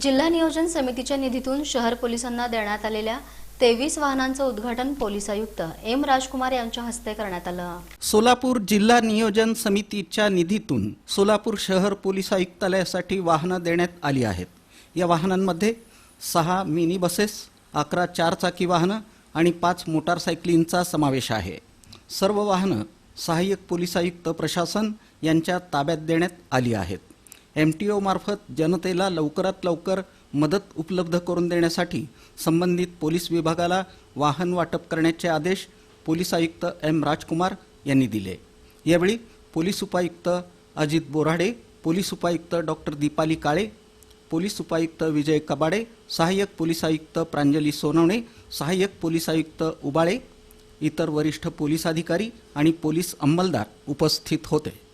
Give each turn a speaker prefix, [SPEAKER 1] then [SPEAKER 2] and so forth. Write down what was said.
[SPEAKER 1] जिल्हा नियोजन समितीच्या निधीतून शहर पोलिसांना देण्यात आलेल्या तेवीस वाहनांचं उद्घाटन पोलीस आयुक्त एम राजकुमार यांच्या हस्ते करण्यात आलं.
[SPEAKER 2] सोलापूर जिल्हा नियोजन समितीच्या निधीतून सोलापूर शहर पोलीस आयुक्तालयासाठी वाहनं देण्यात आली आहेत. या वाहनांमध्ये सहा मिनी बसेस अकरा चारचाकी वाहनं आणि पाच मोटारसायकलींचा समावेश आहे. सर्व वाहनं सहाय्यक पोलीस आयुक्त प्रशासन यांच्या ताब्यात देण्यात आली आहेत. एम टी ओमार्फत जनतेला लवकरात लवकर मदत उपलब्ध करून देण्यासाठी संबंधित पोलीस विभागाला वाहन वाटप करण्याचे आदेश पोलीस आयुक्त एम राजकुमार यांनी दिले. यावेळी पोलीस उपायुक्त अजित बोराडे पोलीस उपायुक्त डॉक्टर दीपाली काळे पोलीस उपायुक्त विजय कबाडे सहाय्यक पोलीस आयुक्त प्रांजली सोनवणे सहाय्यक पोलीस आयुक्त उबाळे इतर वरिष्ठ पोलीस अधिकारी आणि पोलीस अंमलदार उपस्थित होते.